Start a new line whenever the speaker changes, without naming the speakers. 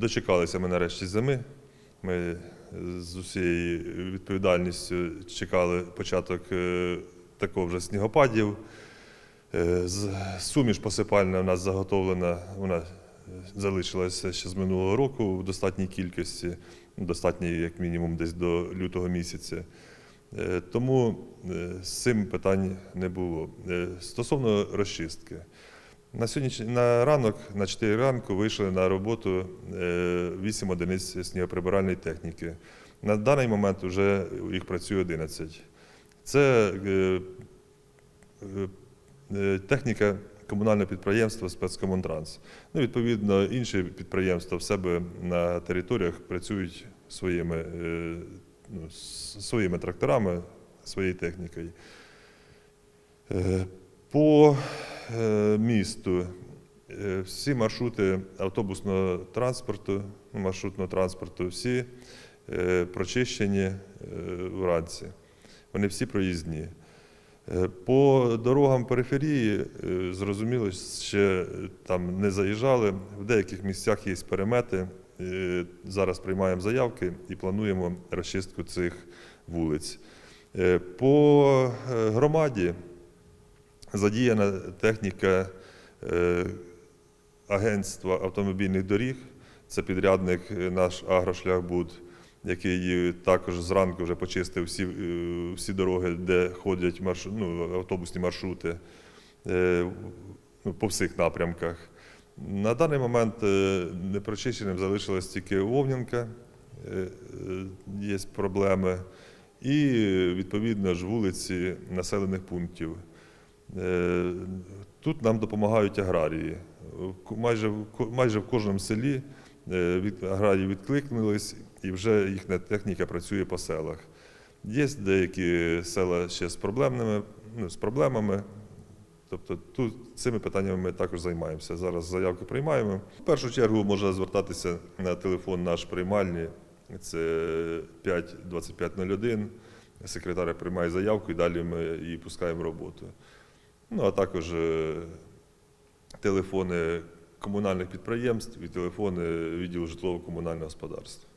Дочекалися ми нарешті зими. Ми з усією відповідальністю чекали початок е, такого вже снігопадів. Е, Суміш посипальна у нас заготовлена, вона е, залишилася ще з минулого року в достатній кількості, достатній як мінімум десь до лютого місяця. Е, Тому е, з цим питань не було. Е, Стосовно розчистки. На сьогодні на ранок, на 4 ранку, вийшли на роботу 8 одиниць снігоприбиральної техніки. На даний момент вже їх працює 11. Це е, е, е, техніка комунального підприємства спецкомунтранс. Ну, відповідно, інші підприємства в себе на територіях працюють своїми, е, ну, своїми тракторами, своєю технікою. Е, По е, місту е, всі маршрути автобусного транспорту, маршрутного транспорту, всі е, прочищені е, вранці. Вони всі проїзні. Е, По дорогам периферії, е, зрозуміло, ще там не заїжджали. В деяких місцях є перемети. Е, Зараз приймаємо заявки і плануємо розчистку цих вулиць. Е, По е, громаді задіяна техніка е, Агентства автомобільних доріг. Це підрядник е, наш Агрошляхбуд, який е, також зранку вже почистив всі, всі дороги, де ходять марш... ну, автобусні маршрути ну, по всіх напрямках. На даний момент непрочищеним залишилась тільки Вовнянка, є проблеми, і відповідно ж вулиці населених пунктів. Е, Тут нам допомагають аграрії. Майже, майже в кожному селі е, від, аграрії відкликнулись, і вже їхня техніка працює по селах. Є деякі села ще з проблемними, ну, з проблемами. Тобто тут цими питаннями ми також займаємося. Зараз заявки приймаємо. В першу чергу можна звертатися на телефон наш приймальний, це 5 2501. Секретар приймає заявку і далі ми її пускаємо в роботу. Ну, а також е, телефони комунальних підприємств і телефони відділу житлово-комунального господарства.